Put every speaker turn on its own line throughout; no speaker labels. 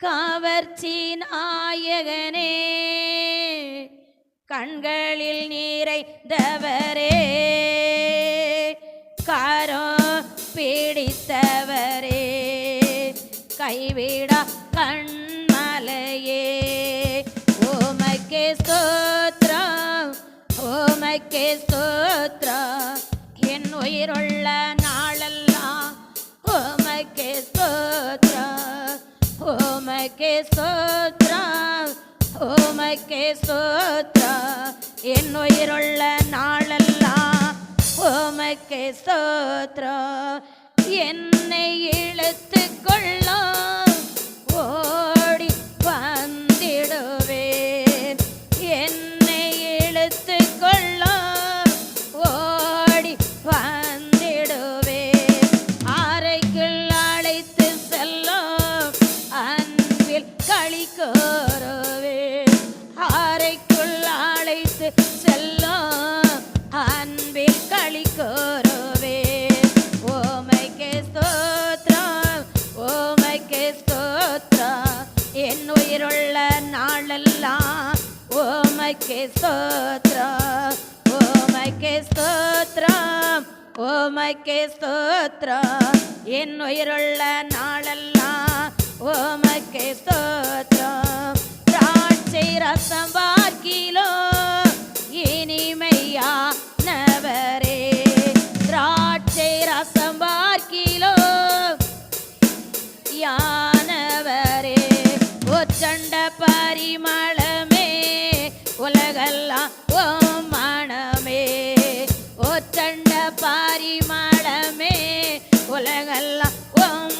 கவர்ச்சி நாயகனே கண்களில் நீரைந்தவரே காரோ பிடித்தவரே கைவிடா கண்மலையே. ஓமக்கே ஸ்தோத்ரம் ஓமக்கே ஸ்தோத்ரம் என் உயிருள்ள நாளெல்லாம் ஓமக்கே ஓமக்கே ஸ்தோத்ரம். ஓமக்கே ஸ்தோத்ரம். என் உயிருள்ள நாளெல்லாம் ஓமக்கே ஸ்தோத்ரம். என்னை இழுத்து களி கோருவேன் அறைக்குள் அழைத்து செல்லும் அன்பில் களி கோருவேன் ஓமைக்கே ஸ்தோத்ரம் ஓமைக்கே ஸ்தோத்ரம் என் உயிருள்ள நாளெல்லாம் ஓமைக்கே ஸ்தோத்ரம் ஓமைக்கே ஸ்தோத்ரம் ஓமைக்கே ஸ்தோத்ரம் என் உயிருள்ள நாளெல்லாம் ஓமைக்கே ஸ்தோத்திரம் திராட்சை ரசம் பார்க்கிலோ இனிமையானவரே திராட்சை ரசம் பார்க்கிலோ யானவரே. ஒச்சண்ட பரிமளமே உலகெல்லாம் ஓம் மனமே ஒச்சண்ட பரிமளமே உலகெல்லாம் ஓம்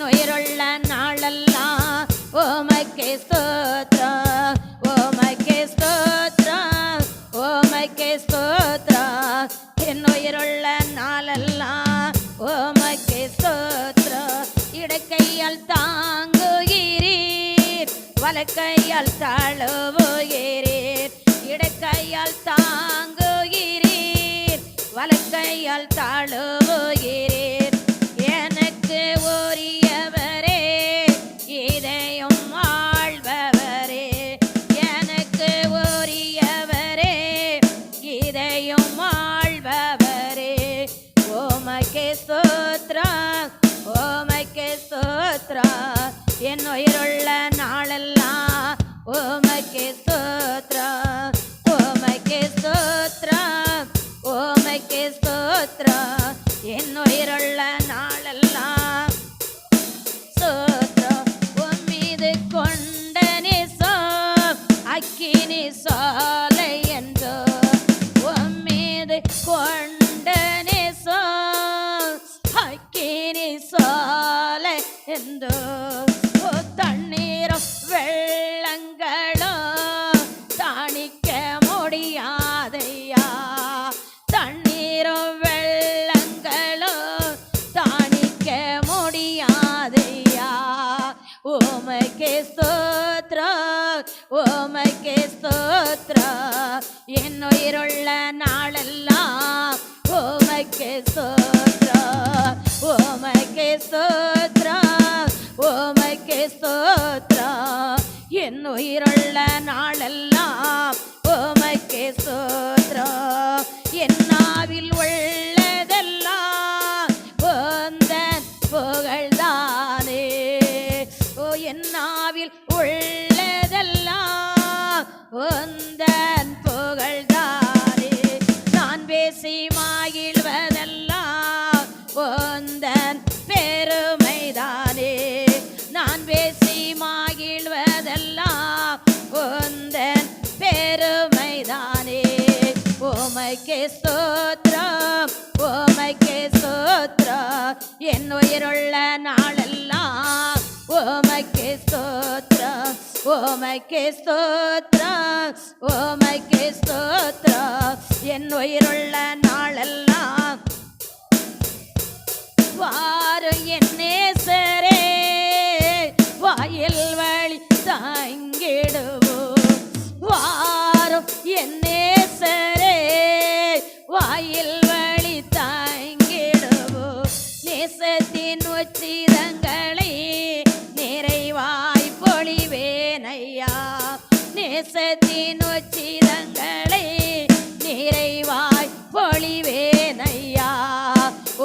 உயிருள்ள நாளெல்லாம் ஓமக்கே ஸ்தோத்ரம் ஓமக்கே ஸ்தோத்ரம் ஓமக்கே ஸ்தோத்ரம் என் உயிருள்ள நாளெல்லாம் ஓமக்கே ஸ்தோத்ரம் இடக்கையால் தாங்குகிறீர். வலக்கையால் தழுவுகிறீர். இடக்கையால் தாங்குகிறீர். வலக்கையால் தாழு ஓமக்கே ஸ்தோத்ரா ஓமக்கே ஸ்தோத்ரா என் உயிருள்ள நாளெல்லாம் ஓமக்கே ஸ்தோத்ரா ஓமக்கே ஸ்தோத்ரா ஓமக்கே ஸ்தோத்ரா என் உயிருள்ள நாளெல்லாம் என் உயிருள்ள நாளெல்லாம் ஓமக்கே சோத்ரா ஓமக்கே சோத்ரா ஓமக்கே சோத்ரா என் உயிருள்ள நாளெல்லாம் ஓமக்கே சோத்ரா என் நாவில் உள்ளதெல்லாம் ஓந்தன் புகழ் மாகிழ்வதெல்லாம் உந்தன் பெருமைதானே. ஓமைக்கே சோத்ரம் ஓமைக்கே சோத்ரம் என் உயிருள்ள நாளெல்லாம் ஓமைக்கே சோத்ரம் ஓமைக்கே சோத்ரம் ஓமைக்கே சோத்ரம் என் உயிருள்ள நாளெல்லாம் வாரும் என்னே தேசத்தின் உச்சிரங்களை நிறைவாய் பொழிவேனையா நேசத்தின் உச்சிரங்களை நிறைவாய் பொழிவேனையா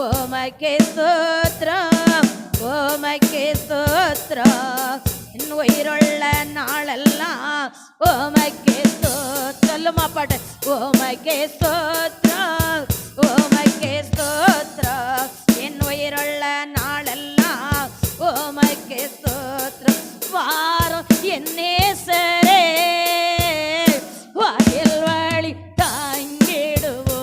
ஓமக்கே சோத்ரம் ஓமக்கே சோத்ரம் என் உயிருள்ள நாளெல்லாம் ஓமக்கே சோ சொல்லுமா பாட்டு ஓமக்கே சோத்ரம் ஓமக்கே சோ ஸ்தோத்திரம் வாரம் என் நேசரே வாயில் வழி தாங்கிடுவோ.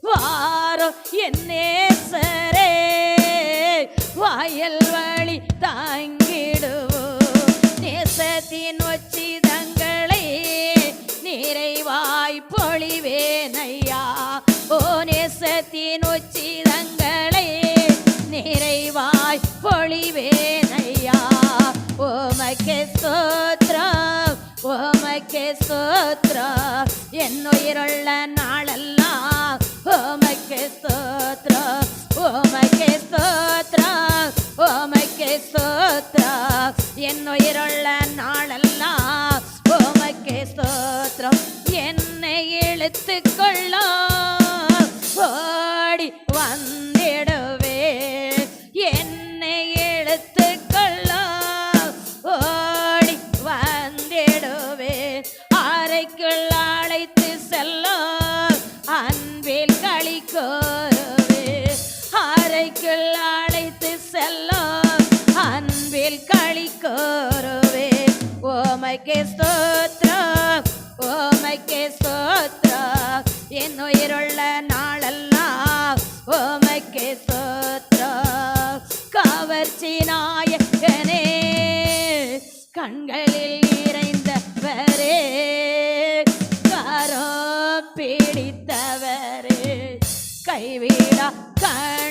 வாரம் என் நேசரே வாயில் வழி தாங்கிடுவோ. நேசத்தின் ஒச்சிதங்களை நிறைவாய் பொழிவேனையா ஓ நேசத்தின் உச்சிதங்களை ஸ்தோத்திரம் என் உயிருள்ள நாளெல்லாம் ஓமக்கே ஸ்தோத்திரம் ஓமக்கே ஸ்தோத்திரம் ஓமக்கே ஸ்தோத்திரம் என் உயிருள்ள நாளெல்லாம் ஓமக்கே ஸ்தோத்திரம் என்னை இழுத்து கொள்ளோ கோருவே ஓமைக்கே ஸ்தோத்ரா ஓமைக்கே ஸ்தோத்ரா என் உயிருள்ள நாளெல்லாம் ஓமைக்கே ஸ்தோத்ரா கவர்ச்சி நாயகனே கண்களில் இறைந்தவரே கரோ பிடித்தவரே கைவிடா கண்மலையே